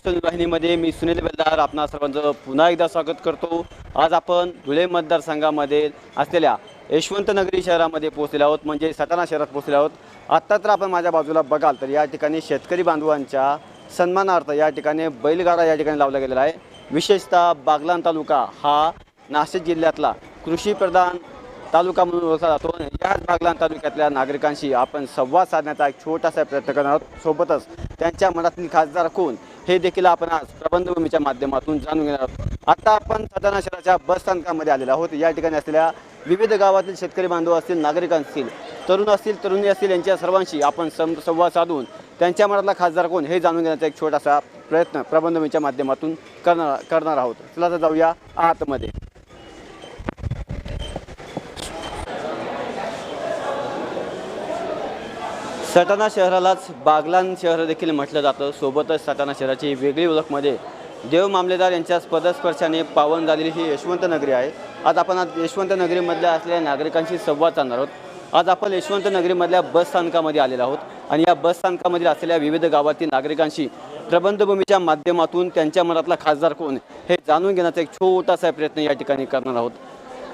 महाराष्ट्र वाहिनीमध्ये मी सुनील बेलदार आपणा सर्वांचं पुन्हा एकदा स्वागत करतो. आज आपण धुळे मतदारसंघामध्ये असलेल्या यशवंतनगरी शहरामध्ये पोहोचले आहोत. म्हणजे सटाणा शहरात पोहोचले आहोत. आत्ता तर आपण माझ्या बाजूला बघाल तर या ठिकाणी शेतकरी बांधवांच्या सन्मानार्थ या ठिकाणी बैलगाडा या ठिकाणी लावला गेलेला आहे. विशेषतः बागलान तालुका हा नाशिक जिल्ह्यातला कृषीप्रधान तालुका म्हणून ओळखला जातो. याच बागलान तालुक्यातल्या नागरिकांशी आपण संवाद साधण्याचा एक छोटासा प्रयत्न करणार आहोत. सोबतच त्यांच्या मनातील खासदार कोण? हे देखील आपण आज प्रबंधभूमीच्या माध्यमातून जाणून घेणार आहोत. आता आपण सटाणा शहराच्या बस स्थानकामध्ये आलेलो आहोत. या ठिकाणी असलेल्या विविध गावातील शेतकरी बांधव असतील नागरिक असतील तरुण असतील तरुणी असतील यांच्या सर्वांशी आपण सं संवाद साधून त्यांच्या मनातला खासदार कोण हे जाणून घेण्याचा एक छोटासा प्रयत्न प्रबंधभूमीच्या माध्यमातून करणार करणार आहोत. चला तर जाऊया आतमध्ये. सटाणा शहरालाच बागलान शहर देखील म्हटलं जातं. सोबतच सटाणा शहराची वेगळी ओळखमध्ये देव मामलेदार यांच्या पदस्पर्शाने पावन झालेली ही यशवंत नगरी आहे. आज आपण आज यशवंत नगरीमधल्या असलेल्या नागरिकांशी संवाद साधणार आहोत. आज आपण यशवंत नगरीमधल्या बस स्थानकामध्ये आलेलो आहोत आणि या बस स्थानकामध्ये असलेल्या विविध गावातील नागरिकांशी प्रबंधभूमीच्या माध्यमातून त्यांच्या मनातला खासदार कोण हे जाणून घेण्याचा एक छोटासा प्रयत्न या ठिकाणी करणार आहोत.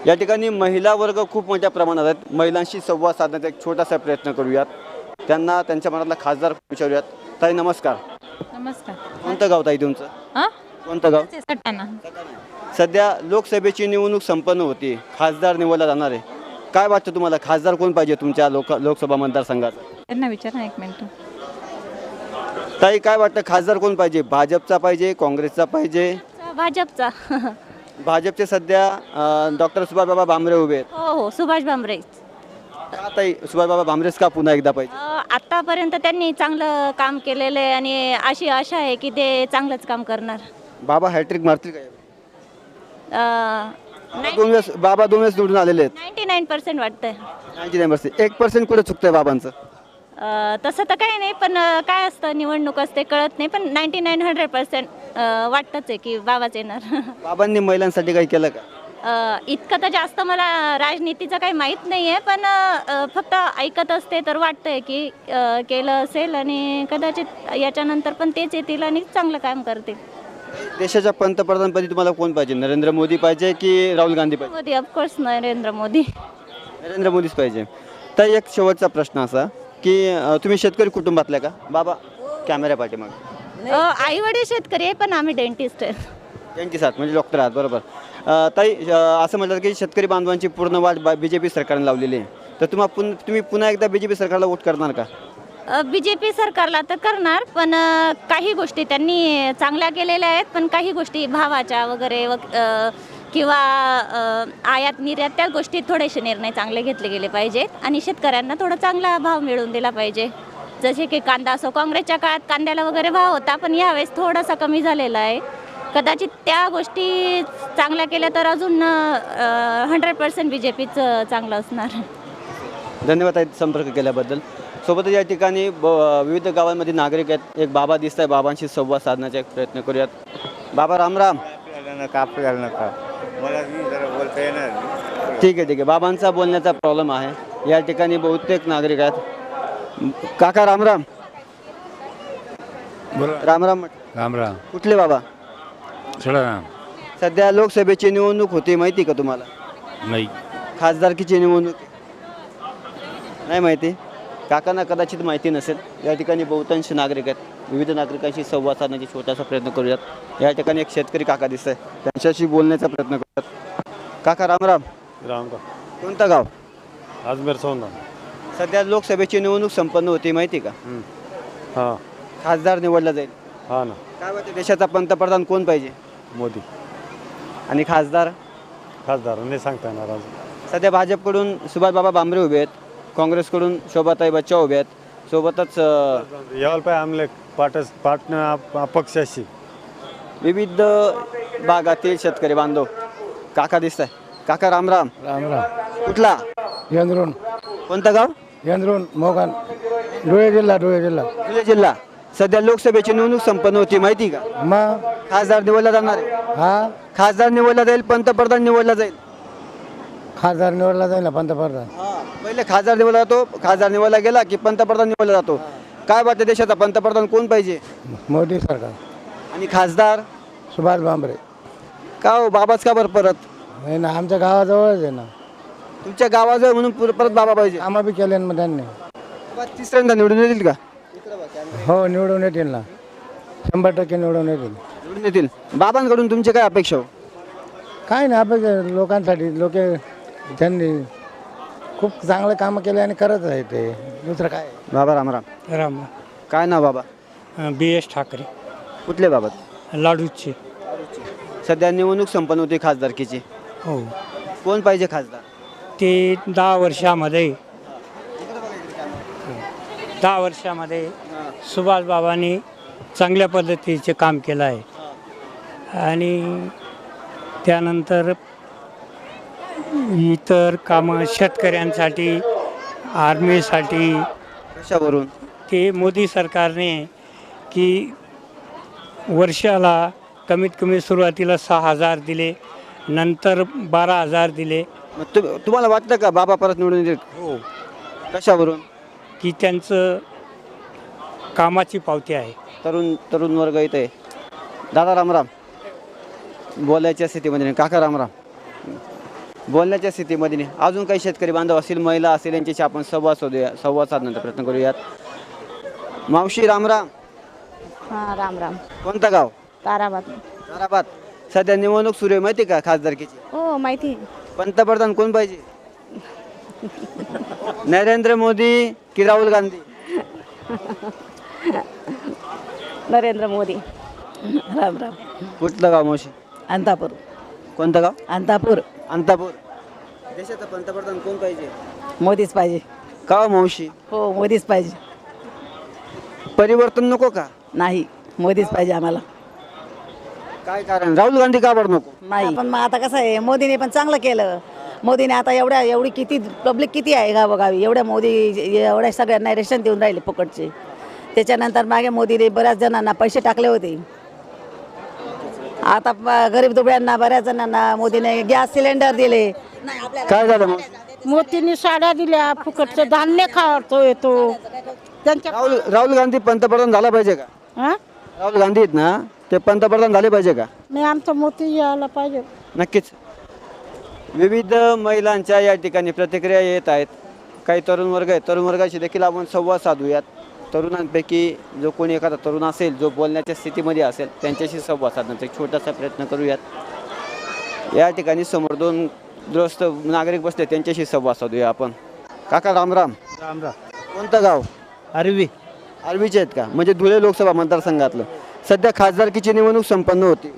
या ठिकाणी महिला वर्ग खूप मोठ्या प्रमाणात आहेत. महिलांशी संवाद साधण्याचा एक छोटासा प्रयत्न करूयात. त्यांना त्यांच्या मनातला खासदार विचारूयात. ताई नमस्कार. नमस्कार. कोणतं गाव ताई तुमचं? हा? कोणतं गाव? सटाणा. सध्या लोकसभेची निवडणूक संपन्न होती. खासदार निवडला जाणार आहे. काय वाटतं तुम्हाला? खासदार कोण पाहिजे तुमच्या लोक लोकसभा मतदारसंघात? त्यांना विचार ना एक मिनिट. ताई काय वाटतं? खासदार कोण पाहिजे? भाजपचा पाहिजे? काँग्रेसचा पाहिजे? भाजपचा. भाजपचे सध्या डॉक्टर सुभाषबाबा भामरे उभे आहेत. हो हो. सुभाष भामरे. का ताई? सुभाषबाबा भामरेच का पुन्हा एकदा पाहिजे? आतापर्यंत त्यांनी चांगलं काम केलेलं आहे आणि अशी आशा आहे की ते चांगलंच काम करणार. बाबा हॅट्रिक मारतील दोन वेळेस बाबा दोन वेळेस निवडून आलेले आहेत. नाईन पर्सेंट वाटतंय. नाईन्टी नाईन पर्सेंट एक पर्सेंट कुठे चुकतंय बाबांचं? अं, तसं तर काही नाही पण अं, काय असतं निवडणूक असते कळत नाही पण नाईन्टी नाईन हंड्रेड पर्सेंट वाटतंच आहे की बाबाच येणार. बाबांनी महिलांसाठी काही केलं का? इतकं तर जास्त मला राजनीतीचं काही माहीत नाही आहे पण फक्त ऐकत असते तर वाटतंय की अ, केलं असेल आणि कदाचित याच्यानंतर पण तेच येतील आणि चांगलं काम करतील. देशाच्या पंतप्रधानपदी तुम्हाला कोण पाहिजे? नरेंद्र मोदी पाहिजे की राहुल गांधी पाहिजे? Modi of course Narendra Modi. Narendra मोदीच पाहिजे. तर एक शेवटचा प्रश्न असा की अं, तुम्ही शेतकरी कुटुंबातल्या का? बाबा कॅमेऱ्या पाठीमाग. आई वडील शेतकरी आहे पण आम्ही डेंटिस्ट आहे. यांची साथ म्हणजे डॉक्टर आहात बरोबर. ताई असं म्हणतात की शेतकरी बांधवांची पूर्ण वाट बी जे पी सरकारने लावलेली आहे. तर तुम्हा पुन तुम्ही पुन्हा एकदा बी जे पी सरकारला वोट करणार का? बी जे पी सरकारला तर करणार पण अ, काही गोष्टी त्यांनी चांगल्या केलेल्या आहेत पण काही गोष्टी भावाच्या वगैरे वग- अ, किंवा अ, आयात निर्यात त्या गोष्टी थोडेसे निर्णय चांगले घेतले गेले पाहिजेत आणि शेतकऱ्यांना थोडा चांगला भाव मिळवून दिला पाहिजे. जसे की कांदा असो काँग्रेसच्या काळात कांद्याला वगैरे भाव होता पण यावेळेस थोडासा कमी झालेला आहे. कदाचित त्या गोष्टी चांगल्या केल्या तर अजून हंड्रेड पर्सेंट बी जे पीचं चांगलं असणार. धन्यवाद ताई संपर्क केल्याबद्दल. सोबतच या ठिकाणी ब विविध गावांमध्ये नागरिक आहेत. एक बाबा दिसत आहे बाबांशी संवाद साधण्याचा एक प्रयत्न करूयात. बाबा रामराम नका मला बोलता येणार नाही. ठीक आहे ठीक आहे. बाबांचा बोलण्याचा प्रॉब्लेम आहे. या ठिकाणी बहुतेक नागरिक आहेत. काका रामराम रामराम राम राम. कुठले बाबा? सध्या लोकसभेची निवडणूक होती माहिती का तुम्हाला? नाही. खासदारकीची निवडणूक. नाही माहिती. काकांना कदाचित माहिती नसेल. या ठिकाणी बहुतांश नागरिक आहेत. विविध नागरिकांशी संवाद साधण्याचा छोटासा प्रयत्न करूयात. या ठिकाणी एक शेतकरी काका दिसत आहे त्यांच्याशी बोलण्याचा प्रयत्न करूयात. काका रामराम राम. का? कोणतं गाव? अजमेर सौंदा. सध्या लोकसभेची निवडणूक संपन्न होती माहिती का? हां. खासदार निवडला जाईल. हा ना. काय वाटतं देशाचा पंतप्रधान कोण पाहिजे? मोदी. आणि खासदार? खासदार नाही सांगता येणार अजून. सध्या भाजपकडून सुभाषबाबा भामरे उभे आहेत. काँग्रेसकडून शोभाताई बच्चा उभे आहेत. सोबतच अं, यावल पाय आमले पाट पाटणं अपक्षाशी. विविध भागातील शेतकरी बांधव. काका दिसत आहे काका रामराम राम. राम कुठला? यंद्रून कोणतं गाव? यंद्रून मोगन. धुळे जिल्हा धुळे जिल्हा. धुळे जिल्हा. सध्या लोकसभेची निवडणूक संपन्न होती माहिती का? मग? खासदार निवडला जाणार आहे. हा? खासदार निवडला जाईल पंतप्रधान निवडला जाईल. खासदार निवडला जाईल ना पंतप्रधान? पहिले खासदार निवडला जातो खासदार निवडला गेला की पंतप्रधान निवडला जातो. काय वाटतं देशाचा पंतप्रधान कोण पाहिजे? मोदी सरकार. आणि खासदार? सुभाष भांबरे का हो बाबाच का बरं परत? नाही ना आमच्या गावाजवळच आहे ना. तुमच्या गावाजवळ म्हणून पुर- परत बाबा पाहिजे. कामं बी केले ना मग त्यांनी. तिसऱ्यांदा निवडून येतील का? हो निवडून येतील ना. शंभर टक्के निवडून येतील. निवडून येतील. बाबांकडून तुमची काय अपेक्षा हो? काय नाही अपेक्षा लोकांसाठी. लोक त्यांनी खूप चांगलं कामं केले आणि करत आहे ते. दुसरं काय? बाबा रामराम राम. काय नाव बाबा? B S Thackeray. कुठले बाबा? लाडूचे. सध्या निवडणूक संपन्न होती खासदारकीची. हो. कोण पाहिजे खासदार? ते दहा वर्षामध्ये दहा वर्षामध्ये सुभाष बाबांनी चांगल्या पद्धतीचे काम केलं आहे. आणि त्यानंतर इतर कामं शेतकऱ्यांसाठी आर्मीसाठी. कशावरून? ते मोदी सरकारने की वर्षाला कमीत कमी सुरुवातीला सहा हजार दिले नंतर बारा हजार दिले. मग तु तुम्हाला वाटतं का बाबा परत निवडून येतील? हो. कशावरून? की त्यांचं कामाची पावती आहे. तरुण तरुण वर्ग इथे. दादा रामराम बोलायच्या स्थितीमध्ये. नाही काका रामराम बोलण्याच्या स्थितीमध्ये. नाही अजून काही शेतकरी बांधव असतील महिला असतील यांच्याशी आपण संवाद शोधूया संवाद साधण्याचा प्रयत्न करूयात. मावशी रामराम. हां राम राम कोणतं गाव? ताराबाद. ताराबाद. सध्या निवडणूक सुरू आहे माहिती का खासदारकीची? हो माहिती आहे. पंतप्रधान कोण पाहिजे? नरेंद्र मोदी की राहुल गांधी? नरेंद्र मोदी. राम राम. कुठलं गाव मावशी अंतापूर. कोणतं गाव? अंतापूर. अंतापूर. देशाचा पंतप्रधान कोण पाहिजे? मोदीच पाहिजे. का हो मावशी? हो मोदीच पाहिजे. परिवर्तन नको का? नाही मोदीच पाहिजे आम्हाला. काय कारण? राहुल गांधी का बरं नको? नाही. पण मग आता कसं आहे मोदीने पण चांगलं केलं. मोदीने आता एवढ्या एवढी किती पब्लिक किती आहे गावोगावी? एवढ्या मोदी एवढ्या सगळ्यांना रेशन देऊन राहिले फुकटचे. त्याच्यानंतर मागे मोदीने बऱ्याच जणांना पैसे टाकले होते. आता गरीब दुबळ्यांना बऱ्याच जणांना मोदीने गॅस सिलेंडर दिले. काय झालं मग? मोतींनी साड्या दिल्या फुकटचं धान्य खातो येतो. त्यांच्या राहुल राहुल गांधी पंतप्रधान झाला पाहिजे का? हा? राहुल गांधी आहेत ना ते पंतप्रधान झाले पाहिजे का? नाही आमचा मोती यायला पाहिजे. नक्कीच. विविध महिलांच्या या ठिकाणी प्रतिक्रिया येत आहेत. काही तरुण वर्ग आहेत. तरुण वर्गाशी देखील आपण संवाद साधूयात. तरुणांपैकी जो कोणी एखादा तरुण असेल जो बोलण्याच्या स्थितीमध्ये असेल त्यांच्याशी संवाद साधण्याचा एक छोटासा प्रयत्न करूयात. या ठिकाणी समोर दोन द्रस्त नागरिक बसले त्यांच्याशी संवाद साधूया आपण. काका रामराम राम. राम कोणतं गाव? अरवी आर्वीचे आहेत का? म्हणजे धुळे लोकसभा मतदारसंघातलं. सध्या खासदारकीची निवडणूक संपन्न होती.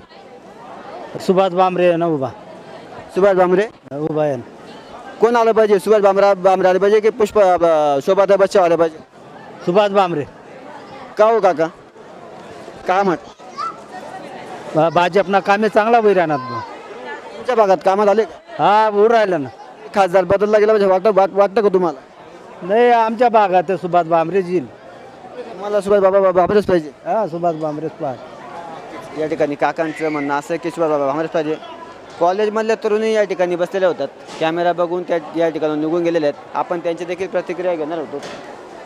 सुभाष भांबरे ना उभा सुभाष भामरे? उभा आहे कोण आलं पाहिजे? सुभाष भामरा भामरे आले पाहिजे की पुष्प शोभाता बच्चा आले पाहिजे? सुभाष भांबरे का हो काका? का म्हट भाजपना कामे चांगला होई राहणार तुमच्या भागात कामात आले का? हा उर राहिलं ना. खासदार बदलला गेला पाहिजे वाटतं वाट वाटतं का तुम्हाला? नाही आमच्या भागात सुभाष भांबरे जील तुम्हाला सुभाष बाबा भामरेच पाहिजे. हा सुभाष भांबरेच पाह या ठिकाणी काकांचं म्हणणं असं आहे की सुभाष बाबा भामरेच पाहिजे. कॉलेजमधल्या तरुणी या ठिकाणी बसलेल्या होतात. कॅमेरा बघून त्या या ठिकाणी निघून गेलेले आहेत. आपण त्यांची देखील प्रतिक्रिया घेणार होतो.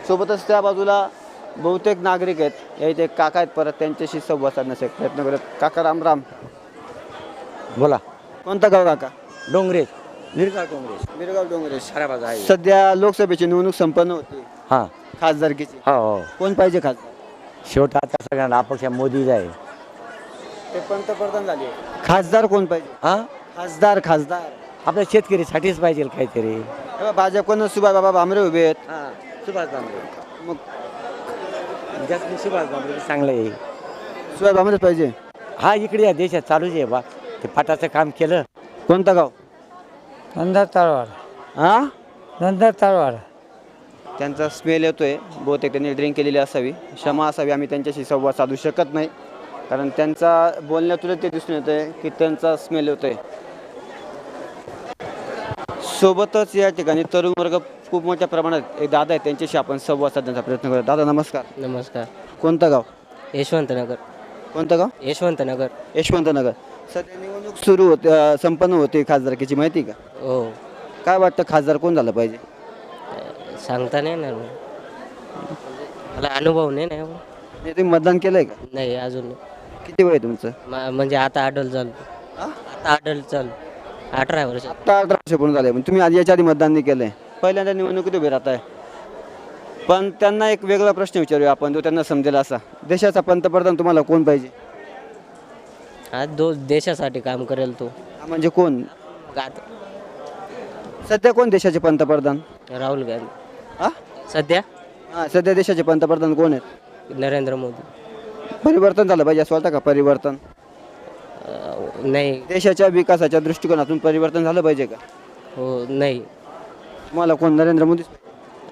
सोबतच त्या बाजूला बहुतेक नागरिक आहेत. या इथे काका आहेत. परत त्यांच्याशी संवाद साधण्याचा प्रयत्न करत काका राम राम. बोला. कोणता गाव काका? डोंगरेज. बिरगाव डोंगरेश खराबाज आहे. सध्या लोकसभेची निवडणूक संपन्न होती. हां. खासदारकीची. हो हो. कोण पाहिजे खासदार? शेवट आता सगळ्यांना अपेक्षा मोदीच आहे. ते पंतप्रधान झाले. खासदार कोण पाहिजे? हां? खासदार खासदार. आपल्या शेतकरीसाठीच पाहिजे काहीतरी. तेव्हा भाजपकडून सुभाष बाबा भामरे उभे आहेत. हां. सुभाष बांबरे मग जास्त सुभाष बांबरे चांगलं आहे. सुभाष भामरेच पाहिजे. हा इकडे या देशात चालूच आहे बा. ते पाटाचं काम केलं. कोणतं गाव? नंतर तळवाड हा? नंतर तळवाड त्यांचा स्मेल येतोय. बहुतेक त्यांनी ड्रिंक केलेली असावी. क्षमा असावी. आम्ही त्यांच्याशी संवाद साधू शकत नाही. कारण त्यांचा बोलण्यातूनच ते दिसून येतंय की त्यांचा स्मेल येतोय सोबतच या ठिकाणी तरुण वर्ग खूप मोठ्या प्रमाणात एक दादा आहेत त्यांच्याशी आपण संवाद साधण्याचा प्रयत्न करूया. दादा नमस्कार. नमस्कार. कोणतं गाव? यशवंतनगर. कोणतं गाव? यशवंतनगर. यशवंतनगर. सध्या निवडणूक सुरू होते अं, संपन्न होते खासदारकीची माहिती आहे का? हो. काय वाटतं खासदार कोण झालं पाहिजे? सांगता नाही ना मला अनुभव नाही ना तुम्ही मतदान केलंय का? नाही अजून किती वय आहे तुमचं? म- म्हणजे आता अडल चालू हा? आता अडल चालू अठरा वर्ष. आता अठरा वर्ष पूर्ण झाले. तुम्ही आज याच्या आधी मतदान नाही केलंय. पहिल्यांदा निवडणुकीत उभे राहताय. पण त्यांना एक वेगळा प्रश्न विचारूया आपण. जो त्यांना समजेल असा. देशाचा पंतप्रधान तुम्हाला कोण पाहिजे? हा दो देशासाठी काम करेल तो. हा म्हणजे कोण? गात सध्या कोण देशाचे पंतप्रधान? राहुल गांधी. हा? सध्या? हा सध्या देशाचे पंतप्रधान कोण आहेत? नरेंद्र मोदी. परिवर्तन झालं पाहिजे असं वाटतं का? परिवर्तन? अं, नाही. देशाच्या विकासाच्या दृष्टिकोनातून परिवर्तन झालं पाहिजे का? हो नाही. तुम्हाला कोण? नरेंद्र मोदी?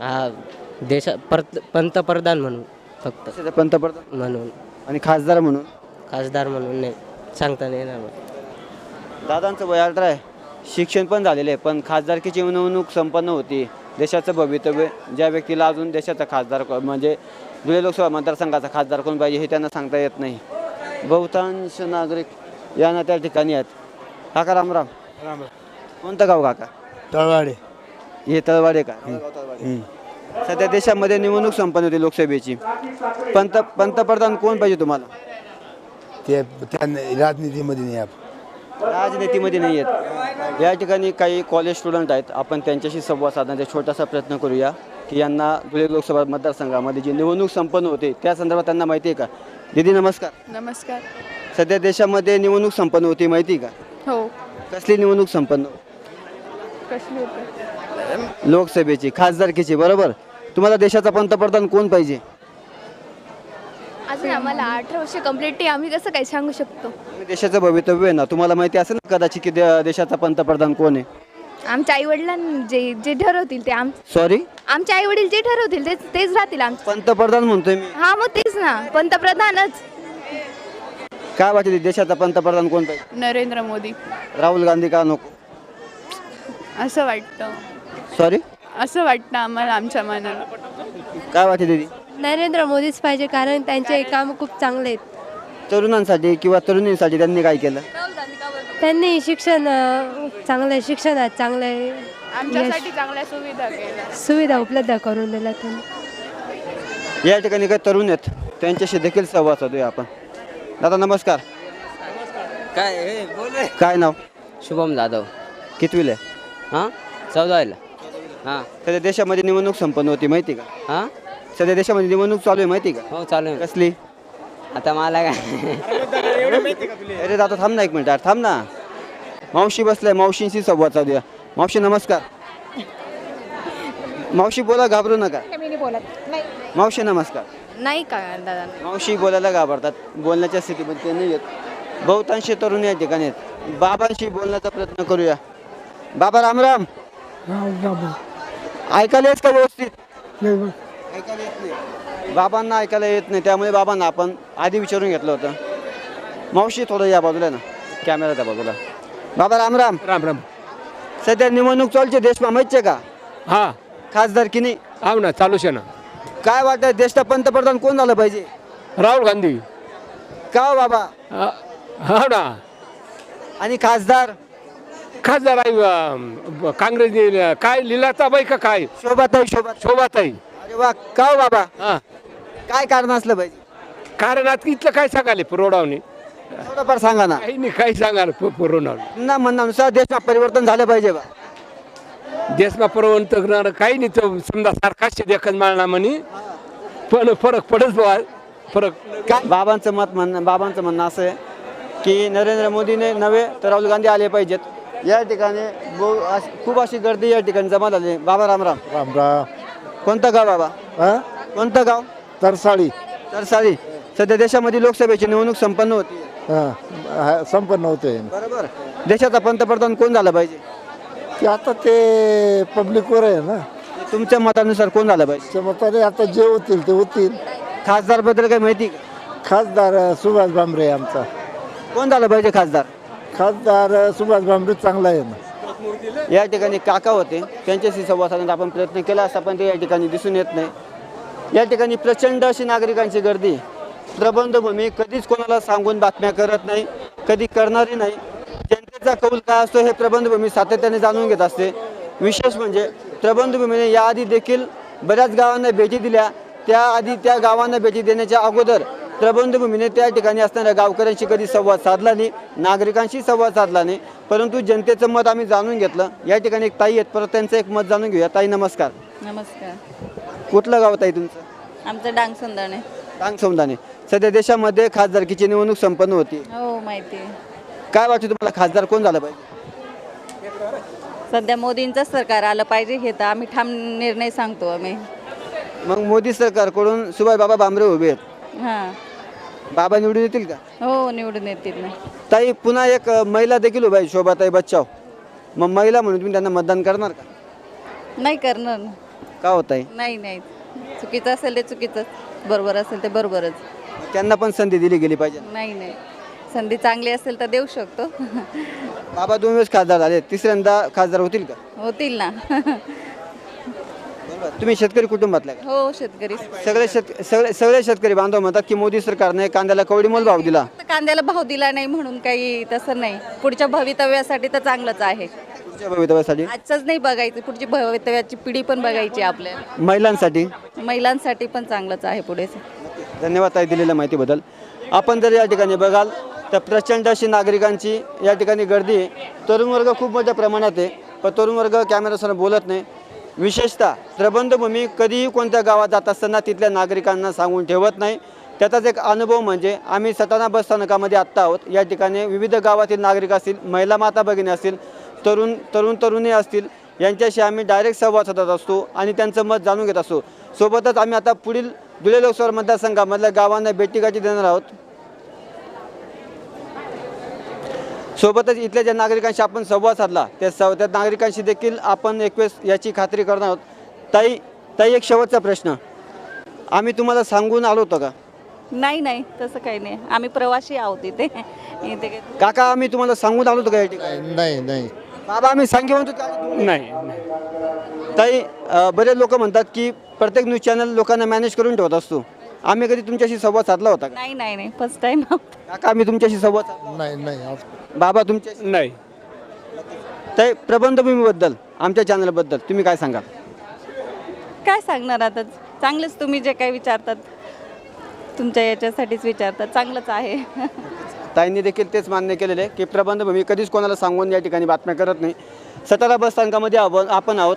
हा देशा परत पंतप्रधान म्हणून फक्त. देशाचे पंतप्रधान? म्हणून. आणि खासदार म्हणून? खासदार म्हणून नाही. सांगता नाही येणार मला. दादांचं वय अठरा आहे. शिक्षण पण झालेलं आहे पण खासदारकीची निवडणूक संपन्न होती. देशाचं भवितव्य ज्या व्यक्तीला अजून देशाचा खासदार को- म्हणजे धुळे लोकसभा मतदारसंघाचा खासदार कोण पाहिजे हे त्यांना सांगता येत नाही. बहुतांश नागरिक या ना त्या ठिकाणी आहेत. काका रामराम कोणतं गाव काका? तळवाडे. हे तळवाडे का? सध्या देशामध्ये निवडणूक संपन्न होती लोकसभेची. पंत पंतप्रधान कोण पाहिजे तुम्हाला? ते राजनीतीमध्ये नाही आपण. राजनीतीमध्ये नाही आहेत. या ठिकाणी काही कॉलेज स्टुडंट आहेत. आपण त्यांच्याशी संवाद साधण्याचा छोटासा प्रयत्न करूया. की यांना धुळे लोकसभा मतदारसंघामध्ये जी निवडणूक संपन्न होते त्या संदर्भात त्यांना माहिती आहे का? दीदी नमस्कार. नमस्कार. सध्या देशामध्ये निवडणूक संपन्न होती माहिती आहे का? हो. कसली निवडणूक संपन्न कसली होते लोकसभेची खासदारकीची बरोबर? तुम्हाला देशाचा पंतप्रधान कोण पाहिजे? अजून आम्हाला अठरा वर्ष कंप्लीट आम्ही कसं काय सांगू शकतो? देशाचं भवितव्य आहे ना तुम्हाला माहिती असेल ना कदाचित की देशाचा पंतप्रधान कोण आहे? आमच्या आई वडिलांनी जे जे ठरवतील ते आम सॉरी आमचे आई वडील जे ठरवतील तेच तेच राहतील आम पंतप्रधान म्हणतोय मी. हा मग तेच ना. पंतप्रधानच. काय वाटते देशाचा पंतप्रधान कोण पाहिजे? नरेंद्र मोदी. राहुल गांधी का नको? असं वाटतं. सॉरी असं वाटतं आम्हाला आमच्या मनाला. काय वाटते दीदी? नरेंद्र मोदीच पाहिजे कारण त्यांचे काम खूप चांगले आहेत. तरुणांसाठी किंवा तरुणींसाठी त्यांनी काय केलं? त्यांनी शिक्षण चांगलं शिक्षणात चांगले आमच्यासाठी चांगल्या सुविधा केल्या. सुविधा उपलब्ध करून दिल्या त्यांनी. या ठिकाणी काही तरुण आहेत. त्यांच्याशी देखील संवाद साधूया आपण. दादा नमस्कार. काय काय नाव? शुभम जाधव. कितवीले हां? चौदावीला. हां. सध्या देशामध्ये निवडणूक संपन्न होती माहिती का? हां? सध्या देशामध्ये निवडणूक चालू आहे माहिती का? हो चालू आहे. कसली? आता मला काय अरे दादा थांब ना एक मिनिट यार थांब ना. मावशी बसलाय मावशींशी संवाद साधूया मावशी नमस्कार. मावशी बोला घाबरू नका. मावशी नमस्कार. नाही का दादा? मावशी बोलायला घाबरतात. बोलण्याच्या स्थितीमध्ये ते नाही आहेत बहुतांश तरुण या ठिकाणी आहेत. बाबांशी बोलण्याचा प्रयत्न करूया. बाबा रामराम ऐकायला येत का व्यवस्थित? ऐकायला येत नाही. बाबांना ऐकायला येत नाही. त्यामुळे बाबांना आपण आधी विचारून घेतलं होतं. मावशी थोडं या बाजूला ना. कॅमेराच्या बाजूला. बाबा रामराम राम. राम सध्या निवडणूक चालते देशमा माहिती आहे का? हा. खासदार की नाही? आव ना चालूच आहे ना. काय वाटतं देशचा पंतप्रधान कोण झालं पाहिजे? राहुल गांधी. का हो बाबा? हा ना. आणि खासदार? खासदार आहे काँग्रेसने काय लिलाचा बाई का काय? शोभाताई शोभा शोभाताई. अरे वा का हो बाबा? हा. काय कारण असलं पाहिजे? कारण आता इथलं काय सांगाले पुरवडावणे थोडंफार सांगा ना. काही नाही काही सांगाल पुरवणार ना म्हणण्यानुसार देशात परिवर्तन झालं पाहिजे बा. देशमा परवंत करणार काही नाही तो समजा सारखाच देखत माळणार म्हणे. पण फरक पडत बा फरक. काय? बाबांचं मत म्हणणं बाबांचं म्हणणं असं आहे की नरेंद्र मोदीने नव्हे तर राहुल गांधी आले पाहिजेत. या ठिकाणी बहु अशी- खूप अशी गर्दी या ठिकाणी जमा झाली बाबा रामराम कोणतं गाव बाबा? हा? कोणतं गाव? तरसाळी. तरसाळी. सध्या देशामध्ये लोकसभेची निवडणूक संपन्न होती. हा संपन्न होते. बरोबर. देशाचा पंतप्रधान कोण झाला पाहिजे? ते आता ते पब्लिकवर आहे ना. तुमच्या मतानुसार कोण झालं पाहिजे? त्या मताने आता जे होतील ते होतील. खासदारबद्दल काही माहिती? का? खासदार सुभाष भामरे आमचा. कोण झालं पाहिजे खासदार? खासदार सुभाष भामरे चांगला आहे ना. या ठिकाणी काका होते त्यांच्याशी संवाद साधण्याचा आपण प्रयत्न केला असता पण ते या ठिकाणी दिसून येत नाही. या ठिकाणी प्रचंड अशी नागरिकांची गर्दी प्रबंधभूमी कधीच कोणाला सांगून बातम्या करत नाही कधी करणारी नाही. जनतेचा कौल काय असतो हे प्रबंधभूमी सातत्याने जाणून घेत असते. विशेष म्हणजे प्रबंधभूमीने याआधी देखील बऱ्याच गावांना भेटी दिल्या. त्याआधी त्या गावांना भेटी देण्याच्या अगोदर प्रबंधभूमीने त्या ठिकाणी असणाऱ्या गावकऱ्यांशी कधी संवाद साधला नाही नागरिकांशी संवाद साधला नाही. परंतु जनतेचं मत आम्ही जाणून घेतलं. या ठिकाणी एक ताई आहेत. परत त्यांचं एक मत जाणून घेऊया. ताई नमस्कार. नमस्कार. कुठलं गाव ताई तुमचं? आमचं डांग सुंदरणे डांग समुदाने सध्या देशामध्ये खासदारकीची निवडणूक संपन्न होती. हो माहिती काय वाटतं तुम्हाला खासदार कोण झालं पाहिजे? सध्या मोदींचं सरकार आलं पाहिजे हे तर आम्ही ठाम निर्णय सांगतो आम्ही. मग मोदी सरकारकडून सुभाष बाबा भामरे उभे आहेत. हां. बाबा निवडून येतील का? हो निवडून येतील ना. ताई पुन्हा एक अ, महिला देखील उभा आहे शोभाताई बच्चाव. मग महिला म्हणून तुम्ही त्यांना मतदान करणार का? नाही करणार. ना का होत आहे नाही नाही. चुकीचं असेल ते चुकीचं बरोबर असेल ते बरोबरच. त्यांना पण संधी दिली गेली पाहिजे. नाही नाही. संधी चांगली असेल तर देऊ शकतो. बाबा दोन वेळेस खासदार झाले तिसऱ्यांदा खासदार होतील का? होतील ना. बरोबर. तुम्ही शेतकरी कुटुंबातला का? हो शेतकरी. सगळे शेत सगळे सगळे शेतकरी बांधव म्हणतात की मोदी सरकारने कांद्याला कवडीमोल भाव दिला. फक्त कांद्याला भाव दिला नाही म्हणून काही तसं नाही. पुढच्या भवितव्यासाठी तर चांगलंच आहे. पुढच्या भवितव्यासाठी? आजचंच नाही बघायचं. पुढची भवितव्याची पिढी पण बघायची आपल्याला. महिलांसाठी? महिलांसाठी पण चांगलंच आहे पुढे. धन्यवाद ताई दिलेल्या माहितीबद्दल. आपण जर या ठिकाणी बघाल तर प्रचंड अशी नागरिकांची या ठिकाणी गर्दी आहे. तरुण वर्ग खूप मोठ्या प्रमाणात आहे पण तरुण वर्ग कॅमेरासमोर बोलत नाही. विशेषतः प्रबंधभूमी कधीही कोणत्या गावात जात असताना तिथल्या नागरिकांना सांगून ठेवत नाही. त्याचाच एक अनुभव म्हणजे आम्ही सटाणा बस स्थानकामध्ये आत्ता आहोत. या ठिकाणी विविध गावातील नागरिक असतील महिला माता भगिनी असतील तरुण तरुण तरुणी असतील यांच्याशी आम्ही डायरेक्ट संवाद साधत असतो आणि त्यांचं मत जाणून घेत असतो. सोबतच आम्ही आता पुढील धुळे लोकसभा मतदारसंघामधल्या गावांना भेटीगाठी देणार आहोत. सोबतच इथल्या ज्या नागरिकांशी आपण संवाद साधला त्या सव त्या नागरिकांशी देखील आपण एक वेळेस याची खात्री करणार आहोत. ताई ताई एक शेवटचा प्रश्न. आम्ही तुम्हाला सांगून आलो होतो का? नाही नाही तसं काही नाही. आम्ही प्रवासी आहोत इथे. इथे काही- काका आम्ही तुम्हाला सांगून आलो होतो का या ठिकाणी? नाही नाही बाबा आम्ही सांगे म्हणतो की नाही. ताई अ, बरेच लोक म्हणतात की प्रत्येक न्यूज चॅनल लोकांना मॅनेज करून ठेवत असतो. आम्ही कधी तुमच्याशी संवाद साधला होता का? नाही नाही नाही. फर्स्ट टाइम काका आम्ही तुमच्याशी संवाद साधला नाही नाही बाबा तुमच्याशी नाही. ताई प्रबंधभूमीबद्दल आमच्या चॅनलबद्दल तुम्ही काय सांगाल? काय सांगणार आता चांगलंच तुम्ही जे काही विचारतात तुमच्या याच्यासाठीच विचारतात. चांगलंच आहे. ताईंनी देखील तेच मान्य केलेले आहे की प्रबंधभूमी कधीच कोणाला सांगून या ठिकाणी बातम्या करत नाही. सतारा बस स्थानकामध्ये आपण आपण आहोत.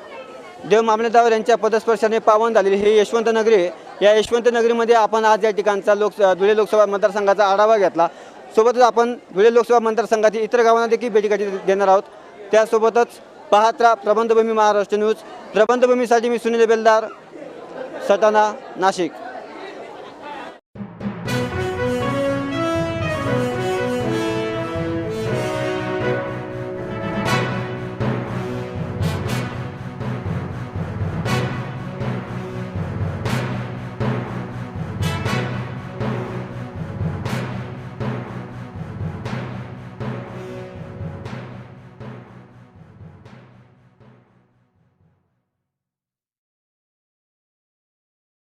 देव मामलेदार यांच्या पदस्पर्शाने पावन झालेली हे यशवंत नगरी या यशवंत नगरीमध्ये आपण आज या ठिकाणचा लोक धुळे लोकसभा मतदारसंघाचा आढावा घेतला. सोबतच आपण धुळे लोकसभा मतदारसंघातील इतर गावांना देखील भेटीगाठी देणार आहोत. त्यासोबतच पाहत राहा प्रबंधभूमी महाराष्ट्र न्यूज. प्रबंधभूमीसाठी मी सुनील बेलदार सटाणा नाशिक.